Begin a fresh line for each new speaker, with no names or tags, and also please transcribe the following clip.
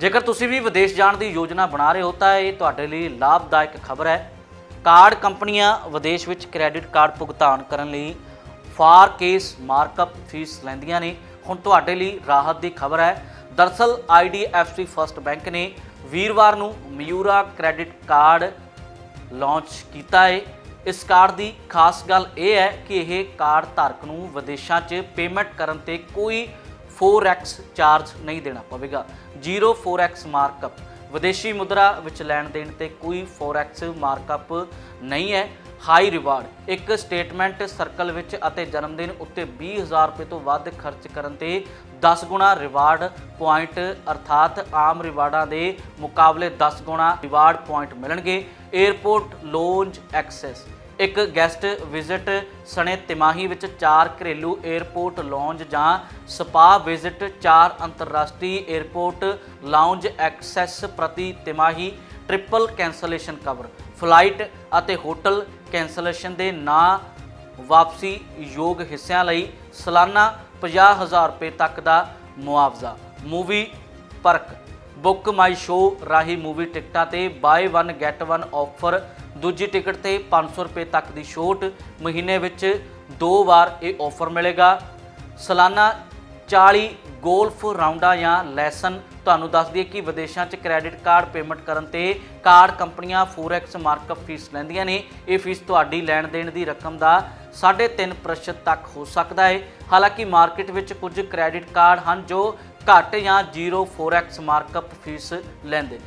ਜੇਕਰ ਤੁਸੀਂ ਵੀ ਵਿਦੇਸ਼ ਜਾਣ ਦੀ ਯੋਜਨਾ ਬਣਾ ਰਹੇ ਹੋ, ਤਾਂ ਇਹ ਤੁਹਾਡੇ ਲਈ ਲਾਭਦਾਇਕ ਖਬਰ ਹੈ। ਕਾਰਡ ਕੰਪਨੀਆਂ ਵਿਦੇਸ਼ ਵਿੱਚ ਕ੍ਰੈਡਿਟ ਕਾਰਡ ਭੁਗਤਾਨ ਕਰਨ ਲਈ ਫਾਰ ਕੇਸ ਮਾਰਕਅਪ ਫੀਸ ਲੈਂਦੀਆਂ ਨੇ। ਹੁਣ ਤੁਹਾਡੇ ਲਈ ਰਾਹਤ ਦੀ ਖਬਰ ਹੈ। ਦਰਸਲ IDFC ਫਰਸਟ ਬੈਂਕ ਨੇ ਵੀਰਵਾਰ ਨੂੰ ਮਿਊਰਾ ਕ੍ਰੈਡਿਟ ਕਾਰਡ ਲਾਂਚ ਕੀਤਾ ਹੈ ਇਸ ਕਾਰਡ ਦੀ ਖਾਸ ਗੱਲ ਇਹ ਹੈ ਕਿ ਇਹ ਕਾਰਡ ਧਾਰਕ ਨੂੰ ਵਿਦੇਸ਼ਾਂ 'ਚ ਪੇਮੈਂਟ ਕਰਨ ਤੇ ਕੋਈ 4x ਚਾਰਜ ਨਹੀਂ ਦੇਣਾ ਪਵੇਗਾ। 0 4x ਮਾਰਕਅਪ ਵਿਦੇਸ਼ੀ ਮੁਦਰਾ ਵਿੱਚ ਲੈਣ ਦੇਣ ਤੇ ਕੋਈ 4x ਮਾਰਕਅਪ ਨਹੀਂ ਹੈ। ਹਾਈ ਰਿਵਾਰਡ ਇੱਕ ਸਟੇਟਮੈਂਟ ਸਰਕਲ ਵਿੱਚ ਅਤੇ ਜਨਮ ਦਿਨ ਉੱਤੇ 20000 ਰੁਪਏ ਤੋਂ ਵੱਧ ਖਰਚ ਕਰਨ ਤੇ 10 ਗੁਣਾ ਰਿਵਾਰਡ ਪੁਆਇੰਟ ਅਰਥਾਤ ਆਮ ਰਿਵਾਰਡਾਂ ਦੇ ਮੁਕਾਬਲੇ 10 ਗੁਣਾ ਰਿਵਾਰਡ ਪੁਆਇੰਟ ਮਿਲਣਗੇ। 에어ਪੋਰਟ ਲੋਂਜ ਐਕਸੈਸ ਇੱਕ ਗੈਸਟ ਵਿਜ਼ਿਟ ਸਣੇ ਤਿਮਾਹੀ ਵਿੱਚ ਚਾਰ ਘਰੇਲੂ 에ਅਰਪੋਰਟ ਲੌਂਜ ਜਾਂ ਸਪਾ ਵਿਜ਼ਿਟ, ਚਾਰ ਅੰਤਰਰਾਸ਼ਟਰੀ 에ਅਰਪੋਰਟ ਲੌਂਜ ਐਕਸੈਸ ਪ੍ਰਤੀ ਤਿਮਾਹੀ ਟ੍ਰਿਪਲ ਕੈਂਸਲੇਸ਼ਨ ਕਵਰ, ਫਲਾਈਟ ਅਤੇ ਹੋਟਲ ਕੈਂਸਲੇਸ਼ਨ ਦੇ ਨਾਂ ਵਾਪਸੀ ਯੋਗ ਹਿੱਸਿਆਂ ਲਈ ਸਾਲਾਨਾ 50000 ਰੁਪਏ ਤੱਕ ਦਾ ਮੁਆਵਜ਼ਾ। Movie perk Book My Show ਰਾਹੀਂ ਮੂਵੀ ਟਿਕਟਾਂ ਤੇ ਬਾਏ 1 ਗੈਟ 1 ਆਫਰ ਦੂਜੀ ਟਿਕਟ ਤੇ 500 ਰੁਪਏ ਤੱਕ ਦੀ ਛੋਟ। ਮਹੀਨੇ ਵਿੱਚ ਦੋ ਵਾਰ ਇਹ ਆਫਰ ਮਿਲੇਗਾ। ਸਾਲਾਨਾ 40 ਗੋਲਫ ਰਾਉਂਡਾਂ ਜਾਂ ਲੈਸਨ। ਤੁਹਾਨੂੰ ਦੱਸ ਦਈਏ ਕਿ ਵਿਦੇਸ਼ਾਂ 'ਚ ਕ੍ਰੈਡਿਟ ਕਾਰਡ ਪੇਮੈਂਟ ਕਰਨ ਤੇ ਕਾਰਡ ਕੰਪਨੀਆਂ 4x ਮਾਰਕਅਪ ਫੀਸ ਲੈਂਦੀਆਂ ਨੇ। ਇਹ ਫੀਸ ਤੁਹਾਡੀ ਲੈਣ ਦੇਣ ਦੀ ਰਕਮ ਦਾ 3.5% ਤੱਕ ਹੋ ਸਕਦਾ ਹੈ। ਹਾਲਾਂਕਿ ਮਾਰਕੀਟ ਵਿੱਚ ਕੁਝ ਕ੍ਰੈਡਿਟ ਕਾਰਡ ਹਨ ਜੋ ਘੱਟ ਜਾਂ 0 4x ਮਾਰਕਅਪ ਫੀਸ ਲੈਂਦੇ ਨੇ।